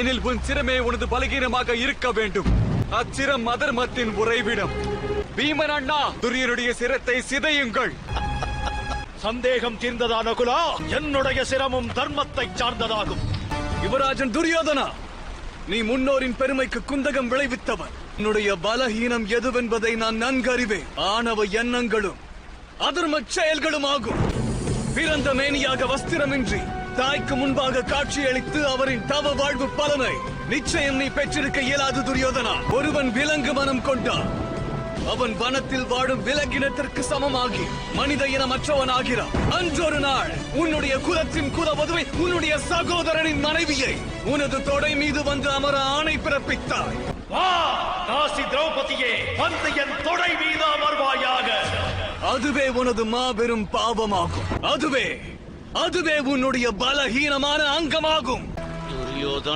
எனில் உன் சிரமே உனது பலகீனமாக இருக்க வேண்டும். அச்சிரம் அதர்மத்தின் உறைவிடம். பீமன் அண்ணா துரியனுடைய சிரத்தை சிதையுங்கள். சந்தேகம் தீர்ந்ததா நகுலா என்னுடைய சிரமும் தர்மத்தை சார்ந்ததாகும். யுவராஜன் துரியோதனா நீ முன்னோரின் பெருமைக்கு குந்தகம் விளைவித்தவன். உன்னுடைய பலஹீனம் எதுவென்பதை நான் நன்கு அறிவேன் ஆணவ எண்ணங்களும் அதர்ம செயல்களும் ஆகும் பிறந்த மேனியாக வஸ்திரமின்றி தாய்க்கு முன்பாக காட்சியளித்து அவரின் தவ வாழ்வு பலனை நிச்சயம் நீ பெற்றிருக்க இயலாது துரியோதனா. ஒருவன் விலங்கு மனம் கொண்டான் அவன் வனத்தில் வாழும் விலங்கினத்திற்கு சமமாகி மனித இனமற்றவன் ஆகிறான். அன்றொரு நாள் உன்னுடைய குலத்தின் குலவதுவை உன்னுடைய சகோதரனின் மனைவியை உனது தொடை மீது வந்து அமர ஆணை பிறப்பித்தாய். வா காசி திரௌபதியே வந்து என் தொடை மீது அமர்வாயாக. அதுவே உனது மாபெரும் பாவமாகும். அதுவே அதுவே உன்னுடைய பலஹீனமான அங்கமாகும். துரியோதன